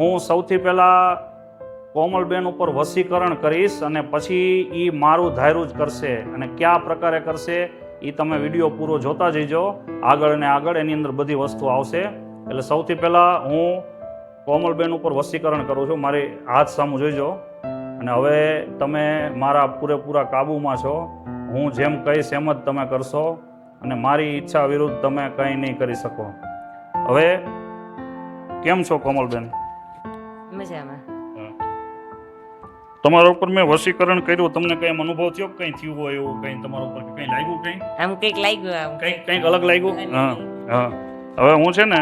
હું સૌથી પહેલાં કોમલબેન ઉપર વસીકરણ કરીશ અને પછી એ મારું ધાર્યું જ કરશે. અને કયા પ્રકારે કરશે એ તમે વીડિયો પૂરો જોતા જઈજો. આગળ ને આગળ એની અંદર બધી વસ્તુ આવશે. એટલે સૌથી પહેલાં હું કોમલબેન ઉપર વસીકરણ કરું છું. મારી હાથ સામું જોઈજો. અને હવે તમે મારા પૂરેપૂરા કાબૂમાં છો. હું જેમ કહીશ એમ જ તમે કરશો. અને મારી ઈચ્છા વિરુદ્ધ તમે કંઈ નહીં કરી શકો. હવે, કેમ છો કોમલબેન? મજામાં. તમારા ઉપર મેં વસીકરણ કર્યું તમને કઈ અનુભવ થયો કંઈ થયું હોય એવું કંઈ તમારા ઉપર કંઈ લાગ્યું કંઈ? આમ કંઈક લાગ્યું આમ. કંઈક કંઈક અલગ લાગ્યું? હા હા. હવે હું છે ને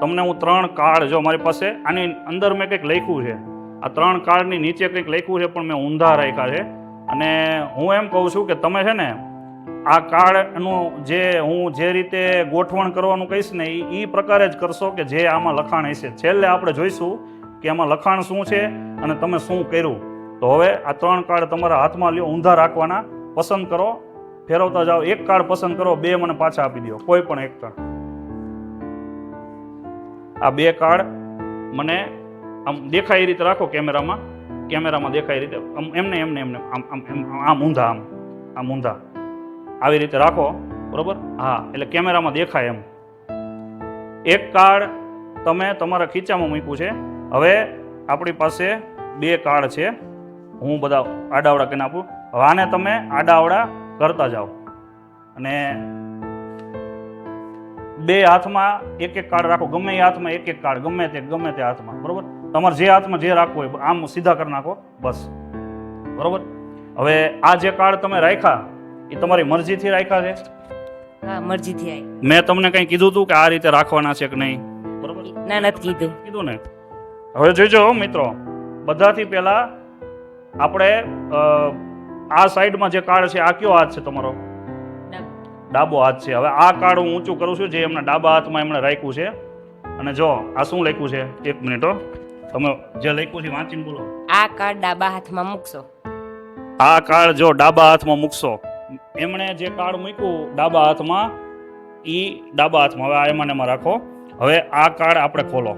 તમને હું ત્રણ કાર્ડ જો મારી પાસે આની અંદર મેં કંઈક લખ્યું છે. આ ત્રણ કાર્ડની નીચે કંઈક લખ્યું છે પણ મેં ઊંધા રાખ્યા છે. અને હું એમ કહું છું કે તમે છે ને આ કાર્ડનું જે હું જે રીતે ગોઠવણ કરવાનું કહીશ ને એ એ પ્રકારે જ કરશો કે જે આમાં લખાણ હશે. છેલ્લે આપણે જોઈશું કે આમાં લખાણ શું છે અને તમે શું કર્યું? તો હવે આ ત્રણ કાર્ડ તમારા હાથમાં લ્યો, ઊંધા રાખવાના. પસંદ કરો, ફેરવતા જાઓ. એક કાર્ડ પસંદ કરો, બે મને પાછા આપી દો. કોઈ પણ એક કાર્ડ. આ બે કાર્ડ મને આમ દેખાય એ રીતે રાખો કેમેરામાં. કેમેરામાં દેખાય એ રીતે. આમ એમને એમને એમને. આમ આમ આમ ઊંધા, આમ. આમ ઊંધા. આવી રીતે રાખો. બરોબર? હા, એટલે કેમેરામાં દેખાય એમ. એક કાર્ડ તમે તમારા ખીચામાં મૂક્યું છે. હવે આપણી પાસે બે કાર્ડ છે. હું બધા આડાવડા કરીને આપું હવે આને તમે આડાવડા કરતા જાઓ. અને બે હાથમાં એક એક કાર્ડ રાખો. ગમે એ હાથમાં એક એક કાર્ડ ગમે તે ગમે તે હાથમાં. બરોબર? તમારે જે હાથમાં જે રાખવું હોય આમ સીધા કરી નાખો. બસ. બરોબર? હવે આ જે કાર્ડ તમે રાખ્યા એ તમારી મરજીથી રાખ્યા છે? હા મરજીથી મેં તમને કંઈ કીધું હતું કે આ રીતે રાખવાના છે કે નહીં? બરોબર? ના નથી કીધું. કીધું ને? હવે જોઈજો મિત્રો. બધાથી પહેલા આપણે આ સાઈડમાં જે કાર્ડ છે આ કયો હાથ છે તમારો? ડાબો. હાથ છે. હવે આ કાર્ડ હું ઊંચું કરું છું જે એમના ડાબા હાથમાં એમણે રાખ્યું છે. અને જો આ શું લખ્યું છે? એક મિનિટ હો. તમે જે લખ્યું છે વાંચીને બોલો. આ કાર્ડ ડાબા હાથમાં મૂકશો. આ કાર્ડ જો ડાબા હાથમાં મૂકશો. એમણે જે કાર્ડ મૂક્યું ડાબા હાથમાં એ ડાબા હાથમાં. હવે આ એમાં એમાં રાખો. હવે આ કાર્ડ આપણે ખોલો.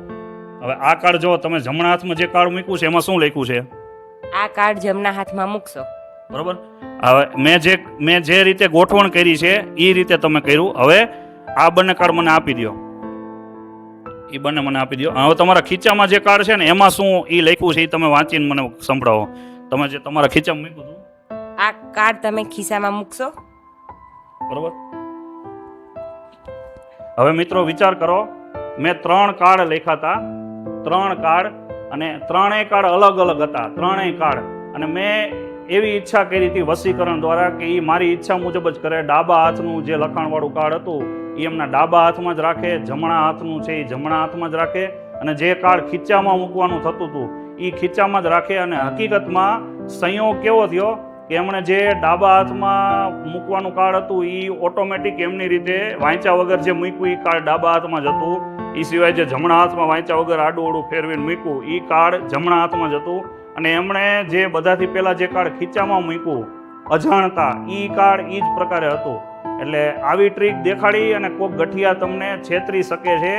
હવે આ કાર્ડ જો તમે જમણા હાથમાં જે કાર્ડ મૂક્યું છે એમાં શું લખ્યું છે? આ કાર્ડ જમણા હાથમાં મૂકશો. બરોબર? હવે મેં જે મેં જે રીતે ગોઠવણ કરી છે એ રીતે તમે કર્યું. હવે આ બંને કાર્ડ મને આપી દો એ બંને મને આપી દો હવે તમારા ખીચામાં જે કાર્ડ છે ને એમાં શું એ લખ્યું છે એ તમે વાંચીને મને સંભળાવો. તમે જે તમારા ખીચામાં મૂક્યું હતું. આ કાર્ડ તમે ખિસ્સામાં મૂકશો. બરોબર? હવે મિત્રો વિચાર કરો. મેં ત્રણ કાર્ડ લખ્યા હતા. ત્રણ કાર્ડ અને ત્રણેય કાર્ડ અલગ અલગ હતા, ત્રણેય કાર્ડ અને મેં એવી ઈચ્છા કરી હતી વસીકરણ દ્વારા કે એ મારી ઈચ્છા મુજબ જ કરે. ડાબા હાથનું જે લખાણવાળું કાર્ડ હતું એ એમના ડાબા હાથમાં જ રાખે, જમણા હાથનું છે એ જમણા હાથમાં જ રાખે. અને જે કાર્ડ ખીચામાં મૂકવાનું થતું હતું એ ખીચામાં જ રાખે. અને હકીકતમાં સંયોગ કેવો થયો? કે એમણે જે ડાબા હાથમાં મૂકવાનું કાર્ડ હતું એ ઓટોમેટિક એમની રીતે વાંચ્યા વગર જે મૂક્યું એ કાર્ડ ડાબા હાથમાં જ હતું. એ સિવાય જે જમણા હાથમાં વાંચ્યા વગર આડું ઓડું ફેરવીને મૂક્યું એ કાર્ડ જમણા હાથમાં જ હતું. અને એમણે જે બધાથી પહેલાં જે કાર્ડ ખીચામાં મૂક્યું, અજાણતા એ કાર્ડ એ જ પ્રકારે હતું. એટલે આવી ટ્રીક દેખાડી અને કોક ગઠિયા તમને છેતરી શકે છે.